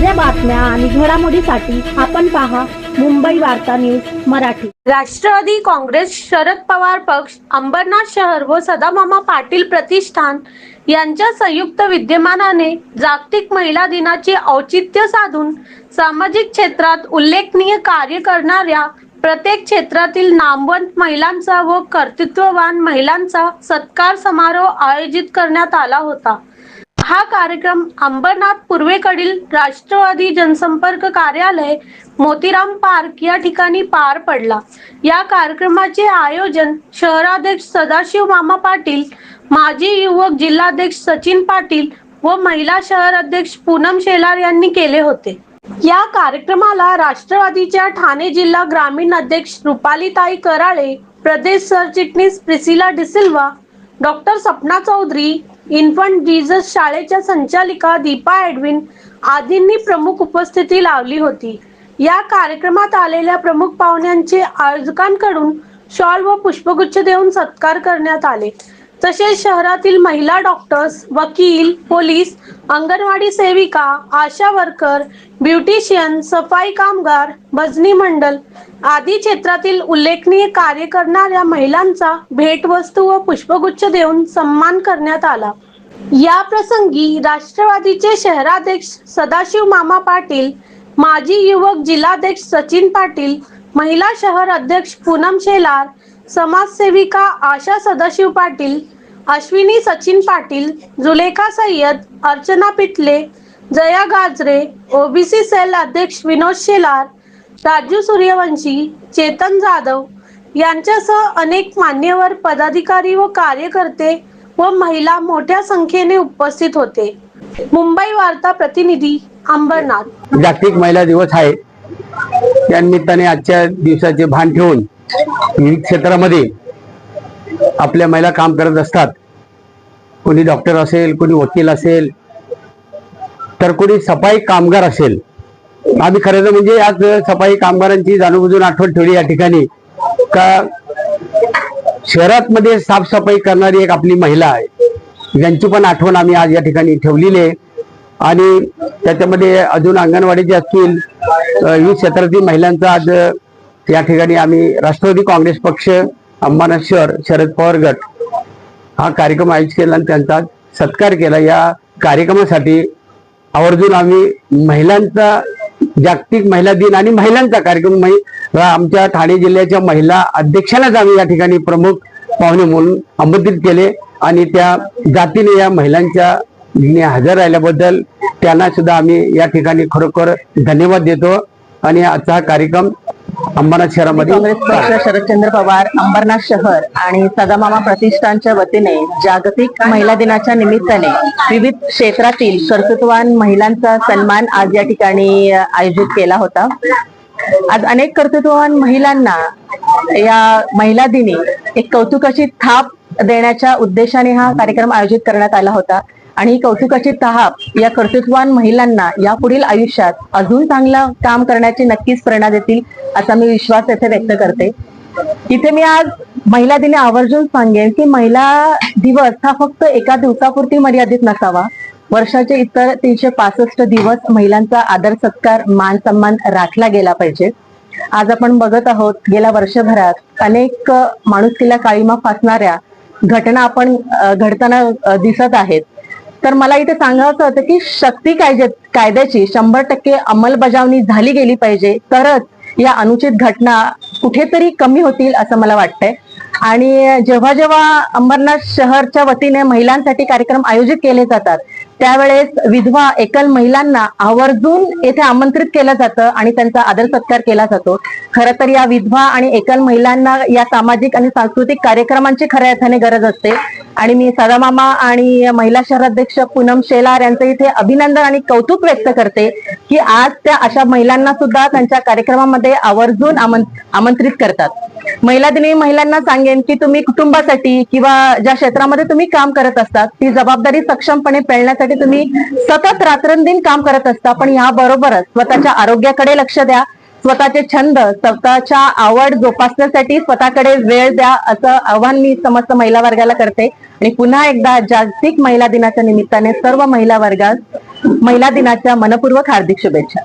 बातम्या आणि घडामोडीसाठी आपण पहा मुंबई वार्ता न्यूज मराठी. राष्ट्रवादी काँग्रेस शरद पवार पक्ष अंबरनाथ शहर व सदामामा पाटील प्रतिष्ठान यांच्या संयुक्त विद्यमानाने जागतिक महिला दिनाचे औचित्य साधून सामाजिक क्षेत्रात उल्लेखनीय कार्य करणाऱ्या प्रत्येक क्षेत्रातील नामवंत महिलांचा व कर्तृत्ववान महिलांचा सत्कार समारोह आयोजित करण्यात आला होता. हा कार्यक्रम अंबरनाथ पूर्वेकडील राष्ट्रवादी जनसंपर्क कार्यालय मोतीराम पार्क या ठिकाणी पार पडला. या कार्यक्रमाचे आयोजन शहराध्यक्ष सदाशिव मामा पाटील माजी युवक जिल्हाध्यक्ष सचिन पाटील व महिला शहर अध्यक्ष पूनम शेलार यांनी केले होते. या कार्यक्रमाला राष्ट्रवादीच्या ठाणे जिल्हा ग्रामीण अध्यक्ष रुपालीताई कराळे प्रदेश सरचिटणीस Priscilla D'Silva doctor Sapna Chaudhari infant Jesus शाळेच्या संचालिका दीपा एडविन आदींनी प्रमुख उपस्थिती लावली होती. या कार्यक्रमात आलेल्या प्रमुख पाहुण्यांचे आयोजकांकडून शॉल व पुष्पगुच्छ देऊन सत्कार करण्यात आले. तसेच शहरातील महिला डॉक्टर्स वकील पोलीस अंगणवाडी सेविका आशा वर्कर ब्युटिशियन सफाई कामगार भजनी मंडल आदी क्षेत्रातील उल्लेखनीय कार्य करणाऱ्या महिलांचा भेटवस्तू व पुष्पगुच्छ देऊन सन्मान करण्यात आला. या प्रसंगी राष्ट्रवादीचे शहराध्यक्ष सदाशिव मामा पाटील माजी युवक जिल्हाध्यक्ष सचिन पाटील महिला शहर अध्यक्ष पूनम शेलार समाजसेविका आशा सदाशिव पाटील अश्विनी सचिन पाटील जुलेखा सय्यद अर्चना पिटले जया गाजरे ओबीसी सेल अध्यक्ष विनोद शेलार राजू सूर्यवंशी चेतन जाधव यांच्यासह अनेक मान्यवर पदाधिकारी व कार्यकर्ते व महिला मोठ्या संख्येने उपस्थित होते. मुंबई वार्ता प्रतिनिधी अंबरनाथ. जागतिक महिला दिवस आहे. त्या निमित्ताने आजच्या दिवसाचे भान ठेवून विविध क्षेत्रामध्ये आपल्या महिला काम करत असतात. कोणी डॉक्टर असेल कोणी वकील असेल तर कोणी सफाई कामगार असेल. आम्ही खरं तर म्हणजे आज सफाई कामगारांची जाणूनबुजून आठवण ठेवली या ठिकाणी. का शहरात मध्ये साफसफाई करणारी एक आपली महिला आहे. ज्यांची पण आठवण आम्ही आज या ठिकाणी ठेवलेली आहे. आणि त्याच्यामध्ये अजून अंगणवाडीचे असतील विविध क्षेत्रातील महिलांचा आज या ठिकाणी आम्ही राष्ट्रवादी काँग्रेस पक्ष अंबानाथ शहर शरद पवार गट हा कार्यक्रम आयोजित केला आणि त्यांचा सत्कार केला. या कार्यक्रमासाठी आवर्जून आम्ही महिलांचा जागतिक महिला दिन आणि महिलांचा कार्यक्रम आमच्या ठाणे जिल्ह्याच्या महिला अध्यक्षांनाच आम्ही या ठिकाणी प्रमुख पाहुणे म्हणून आमंत्रित केले आणि त्या जातीने या महिलांच्या हजर राहिल्याबद्दल त्यांना सुद्धा आम्ही या ठिकाणी खरोखर धन्यवाद देतो. आणि आजचा हा कार्यक्रम अंबरनाथ शहरामध्ये? काँग्रेस पक्ष शरदचंद्र पवार अंबरनाथ शहर आणि सदामामा प्रतिष्ठानच्या वतीने जागतिक महिला दिनाच्या निमित्ताने विविध क्षेत्रातील कर्तृत्ववान महिलांचा सन्मान आज या ठिकाणी आयोजित केला होता. आज अनेक कर्तृत्ववान महिलांना या महिला दिनी एक कौतुकाची थाप देण्याच्या उद्देशाने हा कार्यक्रम आयोजित करण्यात आला होता. आणि कौतुकाची थाप या कर्तृत्ववान महिलांना यापुढील आयुष्यात अजून चांगलं काम करण्याची नक्कीच प्रेरणा देतील असा मी विश्वास येथे व्यक्त करते. इथे मी आज महिला दिनी आवर्जून सांगेन की महिला दिवस हा फक्त एका दिवसापुरती मर्यादित नसावा. वर्षाचे इतर तीनशे पासष्ट दिवस महिलांचा आदर सत्कार मान सन्मान राखला गेला पाहिजे. आज आपण बघत आहोत गेल्या वर्षभरात अनेक माणुसकीला काळीमा फासणाऱ्या घटना आपण घडताना दिसत आहेत. तर मला इथे सांगायचं होतं की शक्ती कायदे कायद्याची शंभर टक्के अंमलबजावणी झाली गेली पाहिजे. तरच या अनुचित घटना कुठेतरी कमी होतील असं मला वाटतंय. आणि जेव्हा जेव्हा अंबरनाथ शहरच्या वतीने महिलांसाठी कार्यक्रम आयोजित केले जातात त्यावेळेस विधवा एकल महिलांना आवर्जून येथे आमंत्रित केलं जातं आणि त्यांचा आदर सत्कार केला जातो. खरं तर या विधवा आणि एकल महिलांना या सामाजिक आणि सांस्कृतिक कार्यक्रमांची खऱ्या अर्थाने गरज असते. आणि मी सदामामा आणि महिला शहराध्यक्ष पूनम शेलार यांचं इथे अभिनंदन आणि कौतुक व्यक्त करते की आज त्या अशा महिलांना सुद्धा त्यांच्या कार्यक्रमामध्ये आवर्जून आमंत्रित करतात. महिला दिनी महिलांना सांगेन की तुम्ही कुटुंबासाठी किंवा ज्या क्षेत्रामध्ये तुम्ही काम करत असतात ती जबाबदारी सक्षमपणे पेळण्यासाठी तुम्ही सतत रात्रंदिन काम करत असता पण याबरोबरच स्वतःच्या आरोग्याकडे लक्ष द्या स्वतःचे छंद स्वतःच्या आवड जोपासण्यासाठी स्वतःकडे वेळ द्या असं आव्हान मी समस्त महिला वर्गाला करते. आणि पुन्हा एकदा जागतिक महिला दिनाच्या निमित्ताने सर्व महिला वर्गास महिला दिनाच्या मनपूर्वक हार्दिक शुभेच्छा.